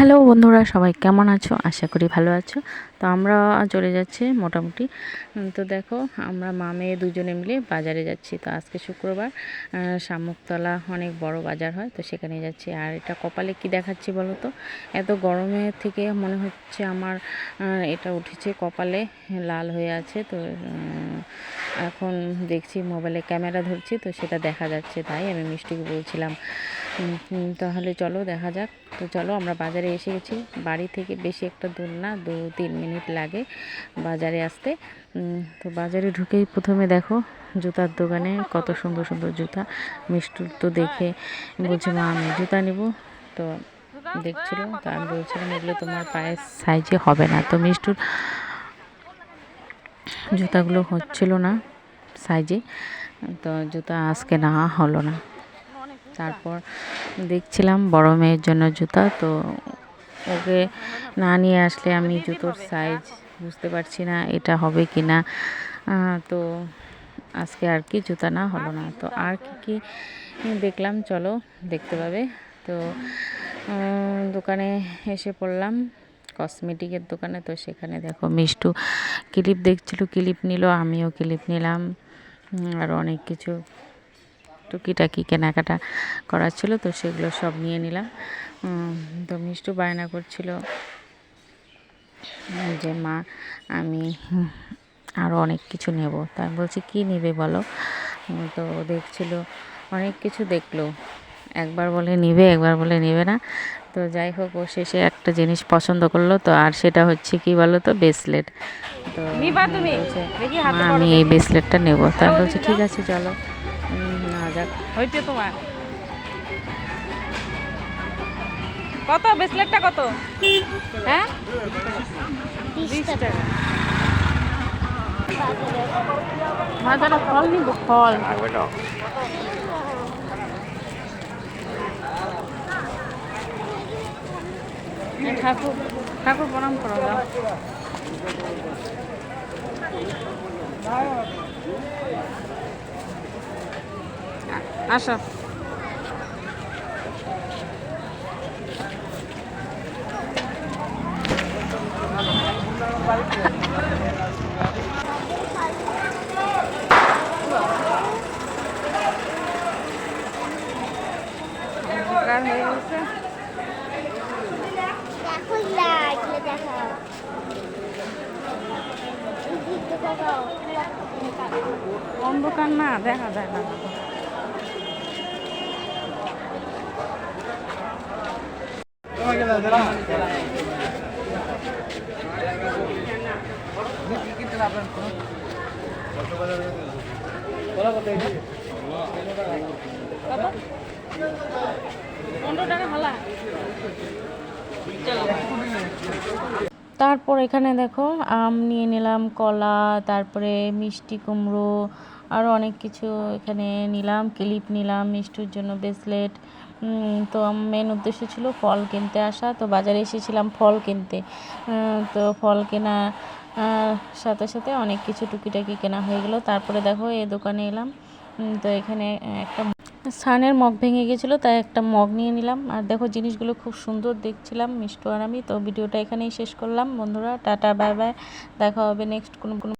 Hello বন্ধুরা, সবাই কেমন আছো? আশা করি ভালো আছো। তো আমরা চলে যাচ্ছি মোটামুটি। তো দেখো, আমরা মা মেয়ে দুজনে মিলে বাজারে যাচ্ছি। তো আজকে শুক্রবার শামুকতলা অনেক বড় বাজার হয়, তো সেখানে যাচ্ছি। আর এটা কপালে কি দেখাচ্ছি বলো তো? এত গরমের থেকে মনে হচ্ছে আমার এটা উঠেছে কপালে, লাল হয়ে আছে। তো এখন দেখছি মোবাইলে ক্যামেরা ধরছি, তো সেটা দেখা যাচ্ছে তাই আমি মিষ্টিকে বলছিলাম। তাহলে চলো, দেখা যাক। তো চলো, আমরা বাজারে এসে গেছি। বাড়ি থেকে বেশি একটা দূর না, দু, তিন মিনিট লাগে বাজারে আসতে। তো বাজারে ঢুকেই প্রথমে দেখো জুতার দোকানে কত সুন্দর সুন্দর জুতা। মিষ্টুর তো দেখে বলছে, মা, আমি জুতা নেব। তো দেখছিল, তো আমি বলছিলাম, এগুলো তোমার পায়ের সাইজে হবে না। তো মিষ্টুর জুতাগুলো হচ্ছিল না সাইজে, তো জুতা আজকে না হলো না। তারপর দেখছিলাম বড় মেয়ের জন্য জুতা, তো ওকে না নিয়ে আসলে আমি জুতোর সাইজ বুঝতে পারছি না এটা হবে কি না তো আজকে আর কি জুতা না হলো না। তো আর কি কি দেখলাম, চলো দেখতে পাবে। তো দোকানে এসে পড়লাম কসমেটিকের দোকানে। তো সেখানে দেখো মিষ্টু ক্লিপ দেখছিল, ক্লিপ নিল, আমিও ক্লিপ নিলাম। আর অনেক কিছু টুকিটাকি কেনাকাটা করার ছিল তো সেগুলো সব নিয়ে নিলাম। তো মিষ্টু বায়না করছিল যে মা আমি আরও অনেক কিছু নেব। তা আমি বলছি কী নেবে বলো? তো দেখছিল অনেক কিছু দেখল। একবার বলে নিবে একবার বলে নেবে না। তো যাই হোক ও শেষে একটা জিনিস পছন্দ করল তো আর সেটা হচ্ছে কি বলো তো ব্রেসলেট তো আমি এই ব্রেসলেটটা নেব। তা আমি বলছি ঠিক আছে চলো। যাক হইতে তোমার। কত? ব্রেসলেটটা কত? হ্যাঁ? ফল নিব ফল। ঠাকুর ঠাকুর প্রণাম করো আ- আসো। হয়ে গেছে? অন্ধকার না দেখা যায় কত পনেরো টাকা ভালা তারপর এখানে দেখো, আম নিয়ে নিলাম, কলা, তারপরে মিষ্টি কুমড়ো আরও অনেক কিছু এখানে নিলাম, ক্লিপ নিলাম, মিষ্টুর জন্য ব্রেসলেট তো মেন উদ্দেশ্য ছিল ফল কিনতে আসা। তো বাজারে এসেছিলাম ফল কিনতে। তো ফল কেনা সাথে সাথে অনেক কিছু টুকিটাকি কেনা হয়ে গেলো। তারপরে দেখো এই দোকানে এলাম। তো এখানে একটা সানের মগ ভেঙে গেছিল, তাই একটা মগ নিয়ে নিলাম। আর দেখো জিনিসগুলো খুব সুন্দর দেখছিলাম, মিষ্টু আর আমি। তো ভিডিওটা এখানেই শেষ করলাম। বন্ধুরা, টাটা, বাই বাই। দেখা হবে নেক্সট কোনো কোনো